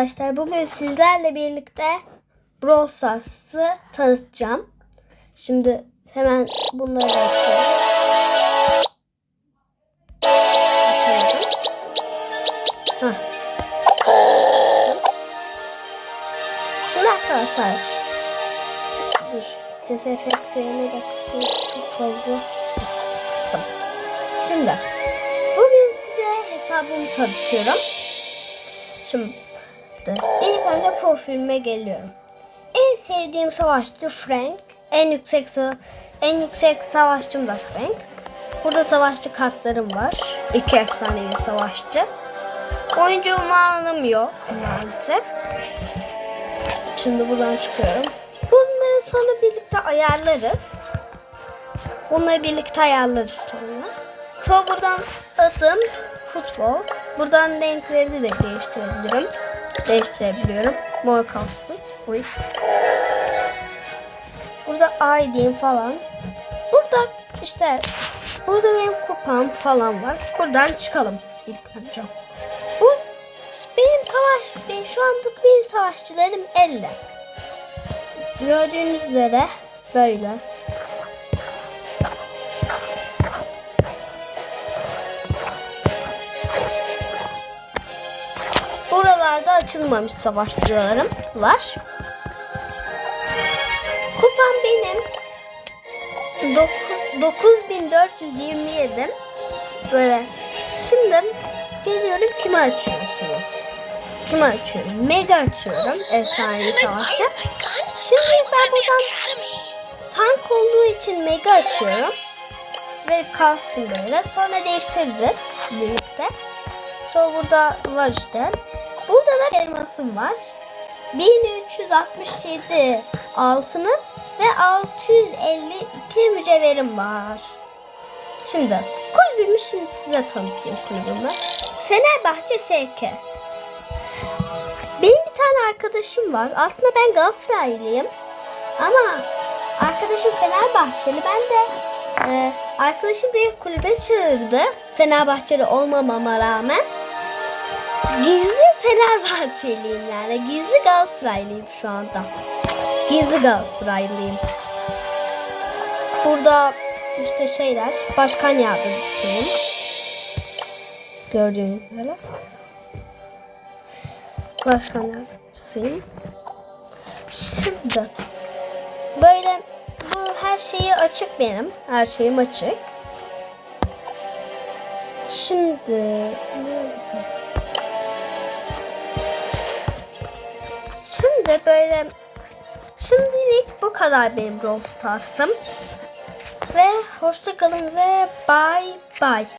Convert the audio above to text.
Arkadaşlar bugün sizlerle birlikte Brawl Stars'ı tanıtacağım. Şimdi hemen bunları açıyorum. Şimdi arkadaşlar dur ses efektlerini de kısayım çok fazla kıstım. Şimdi bugün size hesabımı tanıtıyorum. Şimdi ilk önce profilime geliyorum. En sevdiğim savaşçı Frank. En yüksek en yüksek savaşçım da Frank. Burada savaşçı kartlarım var. İki efsanevi savaşçı. Oyuncu ünvanım yok maalesef. Şimdi buradan çıkıyorum. Bunları sonra birlikte ayarlarız. Bunları birlikte ayarlarız sonra. Sonra buradan adım futbol. Buradan renkleri de değiştirebilirim. Değiştirebiliyorum. Mor kalsın. Uy. Burada ID'm falan. Burada işte burada benim kupam falan var. Buradan çıkalım ilk önce. Bu benim savaş, benim şu anlık benim savaşçılarım 50. Gördüğünüz üzere böyle. Buralarda açılmamış savaşçılarım var. Kupam benim 9 9427. Böyle. Şimdi geliyorum kime açıyorsunuz? Kime açıyorum? Mega açıyorum. Efsanevi savaşçı. Şimdi ben buradan tank olduğu için mega açıyorum. Ve kalsın böyle. Sonra değiştiririz birlikte. Sonra burada var işte. Burada da elmasım var. 1367 altının ve 652 mücevherim var. Şimdi kulübümü şimdi size tanıtayım kulübümü. Fenerbahçe SK. Benim bir tane arkadaşım var. Aslında ben Galatasaraylıyım. Ama arkadaşım Fenerbahçeli. Ben de e, arkadaşım beni kulübe çağırdı. Fenerbahçeli olmamama rağmen. Gizli Fenerbahçeliyim yani. Gizli Galatasaraylıyım şu anda. Gizli Galatasaraylıyım. Burada işte şeyler. Başkan yardımcısıyım. Gördüğünüz üzere. Başkan yardımcısıyım. Şimdi böyle bu her şeyi açık benim. Her şeyim açık. Şimdi ne oldu? Şimdi böyle şimdilik bu kadar benim Brawl Stars'ım. Ve hoşçakalın ve bye bye.